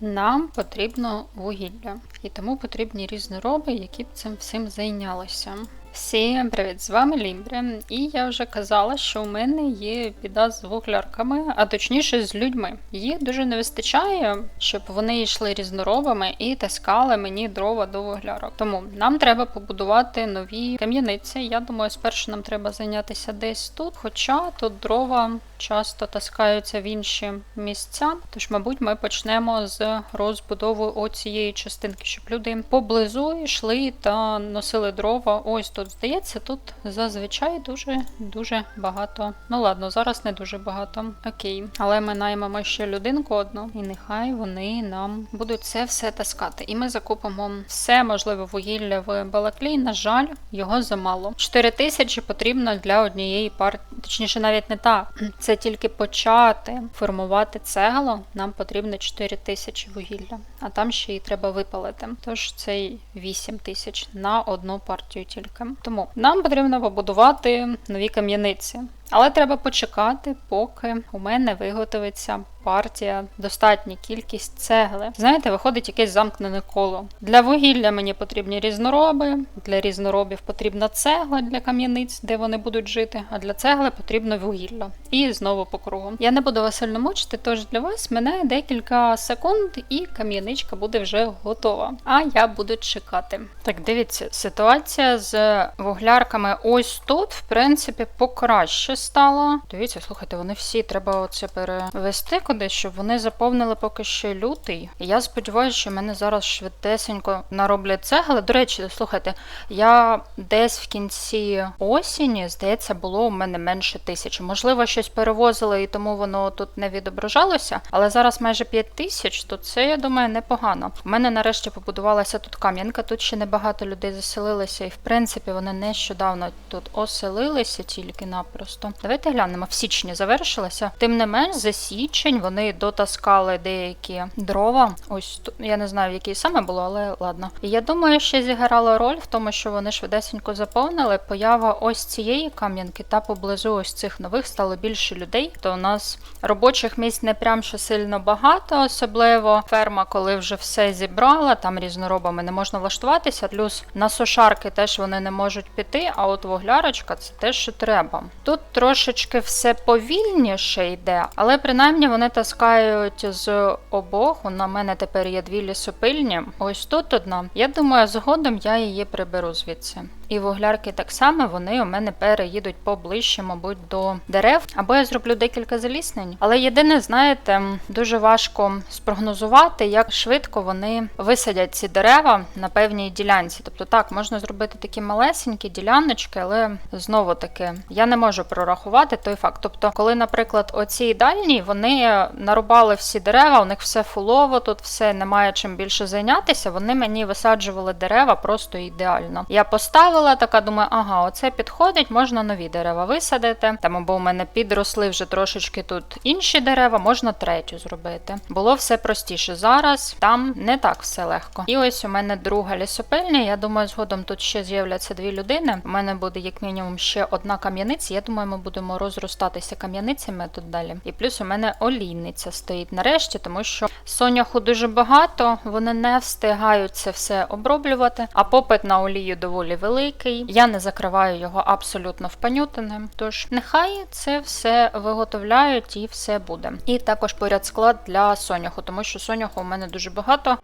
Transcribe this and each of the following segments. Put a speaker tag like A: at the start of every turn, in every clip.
A: Нам потрібно вугілля, і тому потрібні різнороби, які б цим всім зайнялися. Всім привіт! З вами Лімбря, і я вже казала, що у мене є біда з вуглярками, а точніше з людьми. Їх дуже не вистачає, щоб вони йшли різноробами і таскали мені дрова до вуглярок. Тому нам треба побудувати нові кам'яниці. Я думаю, спершу нам треба зайнятися десь тут, хоча тут дрова часто таскаються в інші місця. Тож, мабуть, ми почнемо з розбудови оцієї частинки, щоб люди поблизу йшли та носили дрова. Ось тут здається, тут зазвичай дуже дуже багато. Ну ладно, зараз не дуже багато. Окей, але ми наймемо ще людинку одну, і нехай вони нам будуть це все таскати. І ми закупимо все можливе вугілля в Балаклії. На жаль, його замало. 4 тисячі потрібно для однієї партії. Точніше, навіть не так. Це тільки почати формувати цегло. Нам потрібно 4 тисячі вугілля, а там ще й треба випалити. Тож це 8 тисяч на одну партію тільки. Тому нам потрібно побудувати нові кам'яниці. Але треба почекати, поки у мене виготовиться партія, достатня кількість цегли. Знаєте, виходить якесь замкнене коло. Для вугілля мені потрібні різнороби, для різноробів потрібна цегла для кам'яниць, де вони будуть жити, а для цегли потрібно вугілля. І знову по кругу. Я не буду вас сильно мучити, тож для вас минає декілька секунд, і кам'яничка буде вже готова. А я буду чекати. Так, дивіться, ситуація з вуглярками ось тут, в принципі, покраще стала. Дивіться, слухайте, вони всі треба оце перевести кудись, щоб вони заповнили поки що лютий. І я сподіваюся, що мене зараз швидесенько нароблять цегли. До речі, слухайте, я десь в кінці осені, здається, було у мене менше тисячі. Можливо, щось перевозили і тому воно тут не відображалося. Але зараз майже 5 тисяч, то це, я думаю, непогано. У мене нарешті побудувалася тут кам'янка, тут ще небагато людей заселилися, і в принципі вони нещодавно тут оселилися тільки-напросто. Давайте глянемо, в січні завершилося. Тим не менш, за січень вони дотаскали деякі дрова. Ось тут я не знаю, які саме було, але ладно. І я думаю, ще зіграла роль в тому, що вони швидесенько заповнили. Поява ось цієї кам'янки та поблизу ось цих нових стало більше людей. То у нас робочих місць не прям що сильно багато, особливо ферма, коли вже все зібрала, там різноробами не можна влаштуватися. Плюс на сушарки теж вони не можуть піти, а от вуглярочка це те, що треба. Тут трошечки все повільніше йде, але принаймні вони таскають з обох. На мене тепер є дві лісопильні. Ось тут одна. Я думаю, згодом я її приберу звідси. І вуглярки так само вони у мене переїдуть поближче, мабуть, до дерев. Або я зроблю декілька заліснень. Але єдине, знаєте, дуже важко спрогнозувати, як швидко вони висадять ці дерева на певній ділянці. Тобто, так, можна зробити такі малесенькі діляночки, але знову таки я не можу прорахувати той факт. Тобто, коли, наприклад, оці дальні вони нарубали всі дерева, у них все фулово, тут все немає чим більше зайнятися. Вони мені висаджували дерева просто ідеально. Я поставила така, думаю, ага, оце підходить, можна нові дерева висадити. Там або у мене підросли вже трошечки тут інші дерева, можна третю зробити. Було все простіше. Зараз там не так все легко. І ось у мене друга лісопильня. Я думаю, згодом тут ще з'являться дві людини. У мене буде як мінімум ще одна кам'яниця. Я думаю, ми будемо розростатися кам'яницями тут далі. І плюс у мене олійниця стоїть нарешті, тому що соняху дуже багато, вони не встигають це все оброблювати, а попит на олію доволі великий. Я не закриваю його абсолютно впанютиним. Тож нехай це все виготовляють і все буде. І також поряд склад для соняху, тому що соняху у мене дуже багато.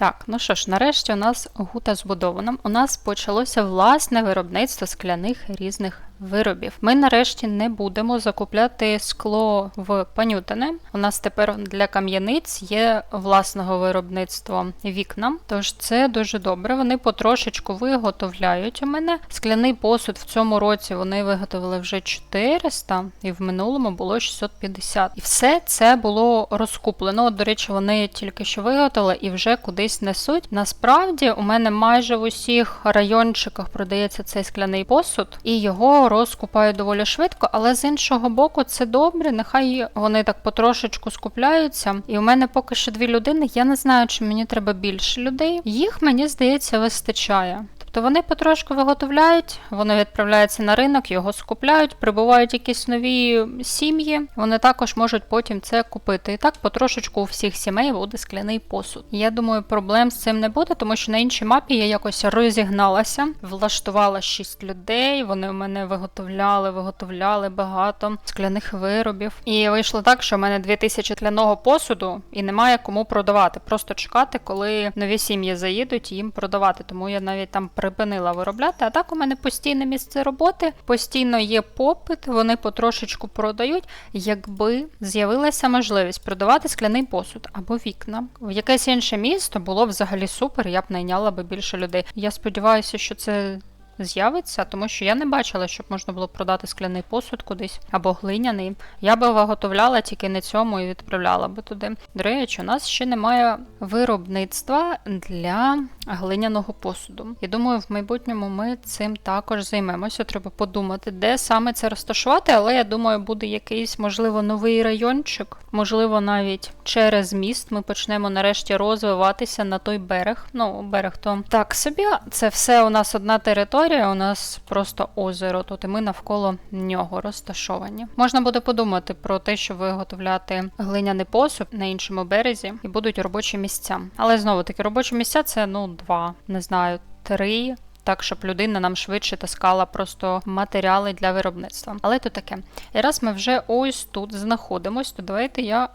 A: Так, ну що ж, нарешті у нас гута збудована. У нас почалося власне виробництво скляних різних виробів. Ми нарешті не будемо закупляти скло в панютине. У нас тепер для кам'яниць є власного виробництва вікна, тож це дуже добре. Вони потрошечку виготовляють у мене. Скляний посуд в цьому році вони виготовили вже 400, і в минулому було 650. І все це було розкуплено. От, до речі, вони тільки що виготовили і вже кудись несуть. Насправді, у мене майже в усіх райончиках продається цей скляний посуд, і його розкупають доволі швидко. Але з іншого боку, це добре. Нехай вони так потрошечку скупляються. І у мене поки що дві людини. Я не знаю, чи мені треба більше людей. Їх мені здається вистачає. Тобто вони потрошку виготовляють, вони відправляються на ринок, його скупляють, прибувають якісь нові сім'ї. Вони також можуть потім це купити. І так потрошечку у всіх сімей буде скляний посуд. Я думаю, проблем з цим не буде, тому що на іншій мапі я якось розігналася, влаштувала шість людей. Вони у мене виготовляли, виготовляли багато скляних виробів. І вийшло так, що в мене 2000 скляного посуду і немає кому продавати. Просто чекати, коли нові сім'ї заїдуть, їм продавати. Тому я навіть там припинила виробляти. А так у мене постійне місце роботи, постійно є попит, вони потрошечку продають, якби з'явилася можливість продавати скляний посуд або вікна. В якесь інше місто було б взагалі супер, я б найняла би більше людей. Я сподіваюся, що це. З'явиться, тому що я не бачила, щоб можна було продати скляний посуд кудись або глиняний. Я би виготовляла тільки на цьому і відправляла би туди. До речі, у нас ще немає виробництва для глиняного посуду. І думаю, в майбутньому ми цим також займемося. Треба подумати, де саме це розташувати, але я думаю, буде якийсь, можливо, новий райончик, можливо, навіть через міст ми почнемо нарешті розвиватися на той берег. Ну, берег то так собі. Це все у нас одна територія, у нас просто озеро. Тут і ми навколо нього розташовані. Можна буде подумати про те, що виготовляти глиняний посуд на іншому березі, і будуть робочі місця. Але знову таки робочі місця це ну два, не знаю, три. Так, щоб людина нам швидше таскала просто матеріали для виробництва. Але то таке. І раз ми вже ось тут знаходимось, то давайте я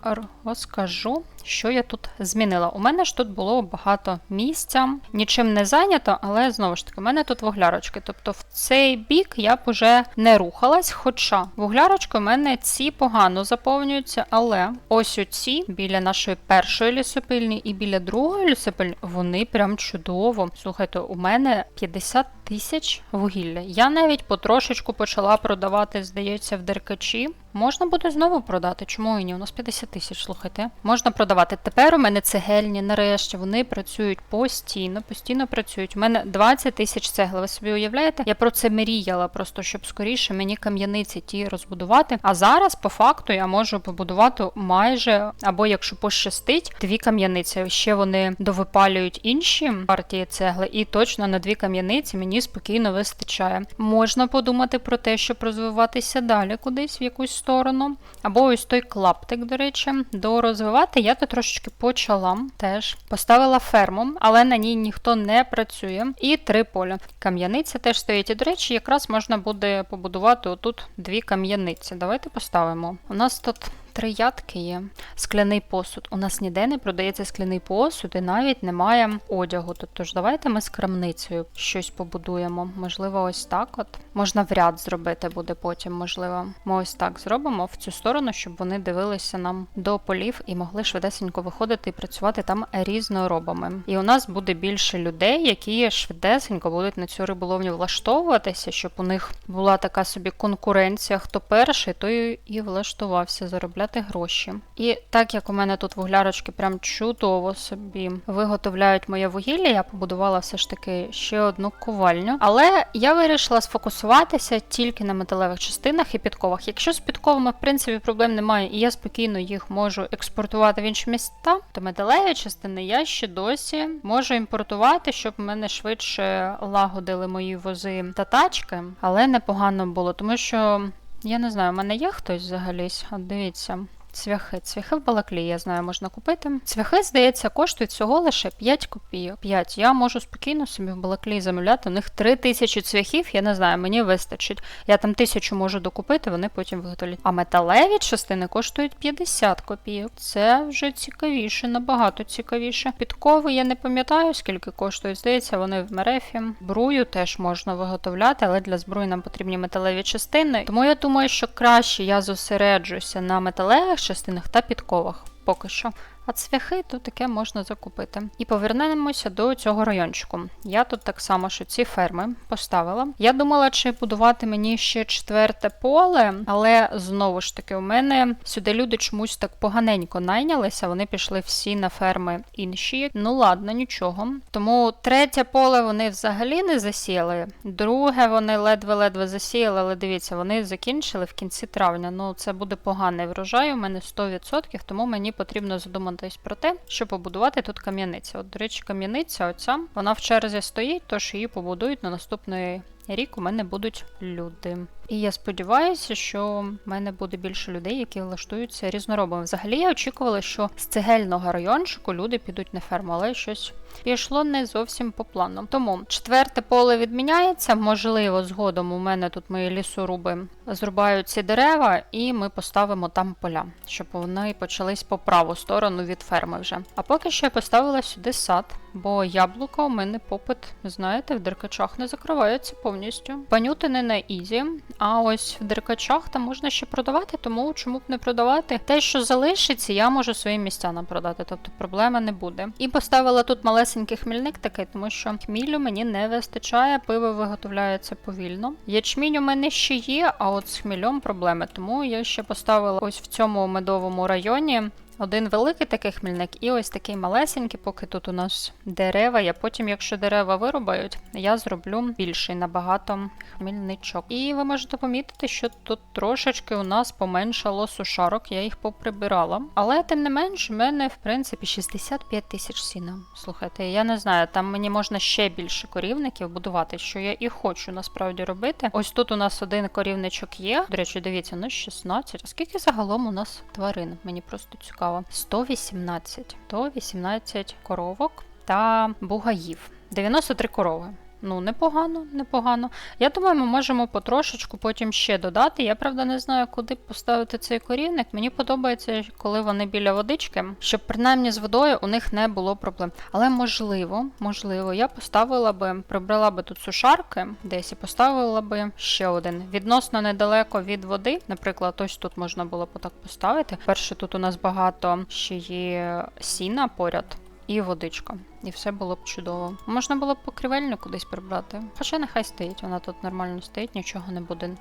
A: розкажу, що я тут змінила. У мене ж тут було багато місця, нічим не зайнято, але знову ж таки, у мене тут вуглярочки. Тобто в цей бік я б уже не рухалась. Хоча вуглярочки у мене ці погано заповнюються, але ось оці біля нашої першої лісопильні і біля другої лісопильні, вони прям чудово. Слухайте, у мене 50 тисяч вугілля. Я навіть потрошечку почала продавати, здається, в деркачі. Можна буде знову продати. Чому і ні? У нас 50 тисяч, слухайте. Можна продавати. Тепер у мене цегельні, нарешті, вони працюють постійно, постійно працюють. У мене 20 тисяч цегли. Ви собі уявляєте? Я про це мріяла, просто щоб скоріше мені кам'яниці ті розбудувати. А зараз, по факту, я можу побудувати майже, або якщо пощастить, дві кам'яниці. Ще вони довипалюють інші партії цегли, і точно на дві кам'яниці мені спокійно вистачає. Можна подумати про те, щоб розвиватися далі кудись в якусь сторону. Або ось той клаптик, до речі, дорозвивати я то трошечки почала теж. Поставила ферму, але на ній ніхто не працює. І три поля. Кам'яниця теж стоїть. І, до речі, якраз можна буде побудувати отут дві кам'яниці. Давайте поставимо. У нас тут. Три ядки є. Скляний посуд. У нас ніде не продається скляний посуд і навіть немає одягу. Тож давайте ми з крамницею щось побудуємо. Можливо, ось так от. Можна в ряд зробити буде потім, можливо. Ми ось так зробимо в цю сторону, щоб вони дивилися нам до полів і могли швидесенько виходити і працювати там різноробами. І у нас буде більше людей, які швидесенько будуть на цю риболовню влаштовуватися, щоб у них була така собі конкуренція. Хто перший, той і влаштувався заробляти гроші. І так як у мене тут вуглярочки прям чудово собі виготовляють моє вугілля, я побудувала все ж таки ще одну ковальню. Але я вирішила сфокусуватися тільки на металевих частинах і підковах. Якщо з підковами, в принципі, проблем немає, і я спокійно їх можу експортувати в інші міста, то металеві частини я ще досі можу імпортувати, щоб мене швидше лагодили мої вози та тачки, але непогано було, тому що. Я не знаю, у мене є хтось взагалі. От дивіться. Цвяхи. Цвяхи в Балаклії, я знаю, можна купити. Цвяхи, здається, коштують всього лише 5 копійок. 5. Я можу спокійно собі в Балаклії замовляти. У них 3 тисячі цвяхів, я не знаю, мені вистачить. Я там тисячу можу докупити, вони потім виготовлять. А металеві частини коштують 50 копійок. Це вже цікавіше, набагато цікавіше. Підкови я не пам'ятаю, скільки коштують. Здається, вони в мерефі. Брую теж можна виготовляти, але для зброї нам потрібні металеві частини. Тому я думаю, що краще я зосереджуся на металевих частинах та підковах. Поки що. А цвяхи то таке можна закупити. І повернемося до цього райончику. Я тут так само, що ці ферми поставила. Я думала, чи будувати мені ще четверте поле, але знову ж таки, у мене сюди люди чомусь так поганенько найнялися. Вони пішли всі на ферми інші. Ну ладно, нічого. Тому третє поле вони взагалі не засіяли. Друге вони ледве-ледве засіяли, але дивіться, вони закінчили в кінці травня. Ну це буде поганий врожай. У мене 100%, тому мені потрібно задумати задуматись про те, щоб побудувати тут кам'яниця. От, до речі, кам'яниця оця, вона в черзі стоїть, тож її побудують на наступний рік. У мене будуть люди. І я сподіваюся, що в мене буде більше людей, які влаштуються різноробами. Взагалі я очікувала, що з цегельного райончику люди підуть на ферму, але щось пішло не зовсім по плану. Тому четверте поле відміняється. Можливо, згодом у мене тут мої лісоруби зрубають ці дерева, і ми поставимо там поля, щоб вони почались по праву сторону від ферми вже. А поки що я поставила сюди сад, бо яблука у мене попит, знаєте, в деркачах не закривається повністю. Панютини на ізі. А ось в деркачах там можна ще продавати, тому чому б не продавати? Те, що залишиться, я можу своїм містянам продати, тобто проблеми не буде. І поставила тут малесенький хмільник такий, тому що хмілю мені не вистачає, пиво виготовляється повільно. Ячмінь у мене ще є, а от з хмільом проблеми. Тому я ще поставила ось в цьому медовому районі один великий такий хмільник і ось такий малесенький, поки тут у нас дерева. Я потім, якщо дерева вирубають, я зроблю більший набагато хмільничок. І ви можете помітити, що тут трошечки у нас поменшало сушарок, я їх поприбирала. Але тим не менш, в мене, в принципі, 65 тисяч сіна. Слухайте, я не знаю, там мені можна ще більше корівників будувати, що я і хочу насправді робити. Ось тут у нас один корівничок є. До речі, дивіться, ну 16. А скільки загалом у нас тварин? Мені просто цікаво цікаво. 118. 118 коровок та бугаїв. 93 корови. Ну, непогано, непогано. Я думаю, ми можемо потрошечку потім ще додати. Я правда не знаю, куди поставити цей корівник. Мені подобається, коли вони біля водички, щоб принаймні з водою у них не було проблем. Але можливо, можливо, я поставила би, прибрала би тут сушарки десь і поставила би ще один. Відносно недалеко від води. Наприклад, ось тут можна було б так поставити. Перше, тут у нас багато ще є сіна поряд і водичка. І все було б чудово. Можна було б покривельню кудись прибрати. Хоча нехай стоїть, вона тут нормально стоїть, нічого не буде.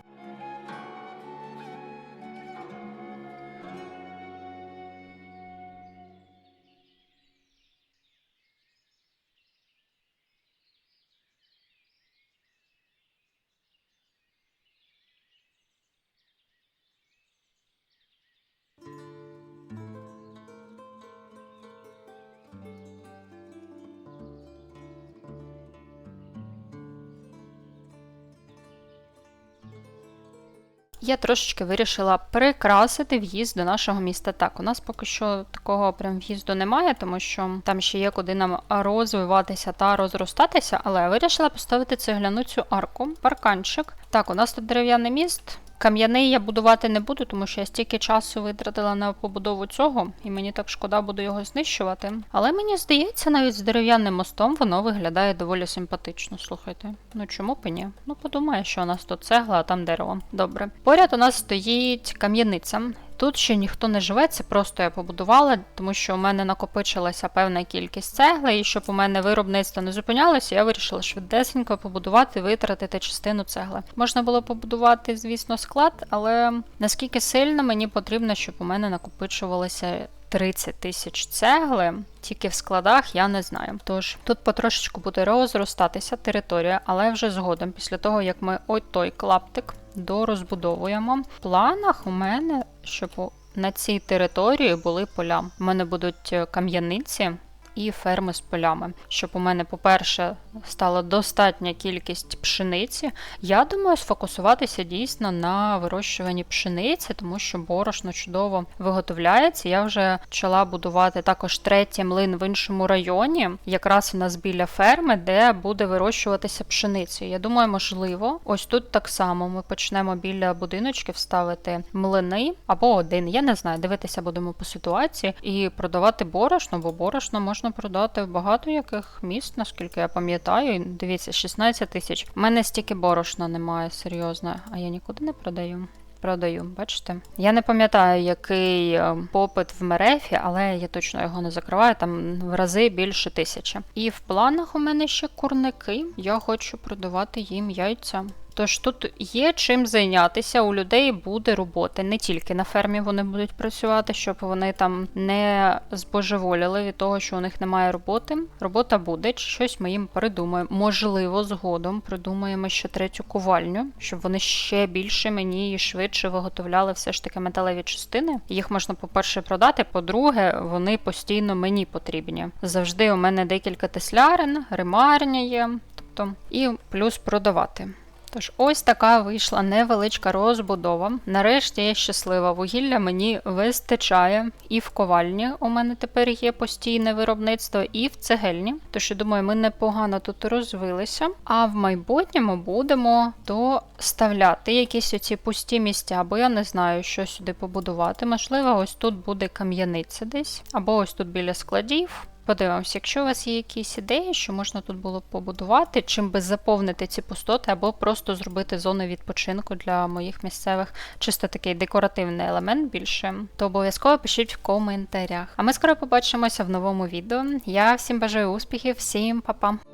A: Я трошечки вирішила прикрасити в'їзд до нашого міста. Так, у нас поки що такого прям в'їзду немає, тому що там ще є куди нам розвиватися та розростатися, але я вирішила поставити цегляну цю арку, парканчик. Так, у нас тут дерев'яний міст. Кам'яний я будувати не буду, тому що я стільки часу витратила на побудову цього, і мені так шкода буде його знищувати. Але мені здається, навіть з дерев'яним мостом воно виглядає доволі симпатично. Слухайте. Ну чому б і ні? Ну подумає, що у нас тут цегла, а там дерево. Добре. Поряд у нас стоїть кам'яниця. Тут ще ніхто не живе, це просто я побудувала, тому що у мене накопичилася певна кількість цегли, і щоб у мене виробництво не зупинялося, я вирішила швидесенько побудувати, витратити частину цегли. Можна було побудувати, звісно, склад, але наскільки сильно мені потрібно, щоб у мене накопичувалося 30 тисяч цегли, тільки в складах я не знаю. Тож тут потрошечку буде розростатися територія, але вже згодом, після того, як ми ой той клаптик дорозбудовуємо. В планах у мене, щоб на цій території були поля. У мене будуть е, кам'яниці і ферми з полями. Щоб у мене, по-перше, стала достатня кількість пшениці, я думаю сфокусуватися дійсно на вирощуванні пшениці, тому що борошно чудово виготовляється. Я вже почала будувати також третій млин в іншому районі, якраз у нас біля ферми, де буде вирощуватися пшениця. Я думаю, можливо, ось тут так само ми почнемо біля будиночків ставити млини або один. Я не знаю, дивитися будемо по ситуації і продавати борошно, бо борошно можна продати в багато яких міст, наскільки я пам'ятаю. Дивіться, 16 тисяч. У мене стільки борошна немає, серйозно, а я нікуди не продаю. Продаю, бачите? Я не пам'ятаю, який е, попит в мерефі, але я точно його не закриваю, там в рази більше тисячі. І в планах у мене ще курники. Я хочу продавати їм яйця. Тож тут є чим зайнятися, у людей буде роботи. Не тільки на фермі вони будуть працювати, щоб вони там не збожеволіли від того, що у них немає роботи. Робота буде, щось ми їм придумаємо. Можливо, згодом придумаємо ще третю ковальню, щоб вони ще більше мені і швидше виготовляли все ж таки металеві частини. Їх можна, по-перше, продати. По-друге, вони постійно мені потрібні. Завжди у мене декілька теслярин, ремарня є, тобто і плюс продавати. Тож ось така вийшла невеличка розбудова. Нарешті я щаслива. Вугілля мені вистачає і в ковальні. У мене тепер є постійне виробництво, і в цегельні. Тож я думаю, ми непогано тут розвилися. А в майбутньому будемо доставляти якісь оці пусті місця, бо я не знаю, що сюди побудувати. Можливо, ось тут буде кам'яниця десь, або ось тут біля складів. Подивимось, якщо у вас є якісь ідеї, що можна тут було побудувати, чим би заповнити ці пустоти, або просто зробити зону відпочинку для моїх місцевих, чисто такий декоративний елемент більше, то обов'язково пишіть в коментарях. А ми скоро побачимося в новому відео. Я всім бажаю успіхів, всім па-па!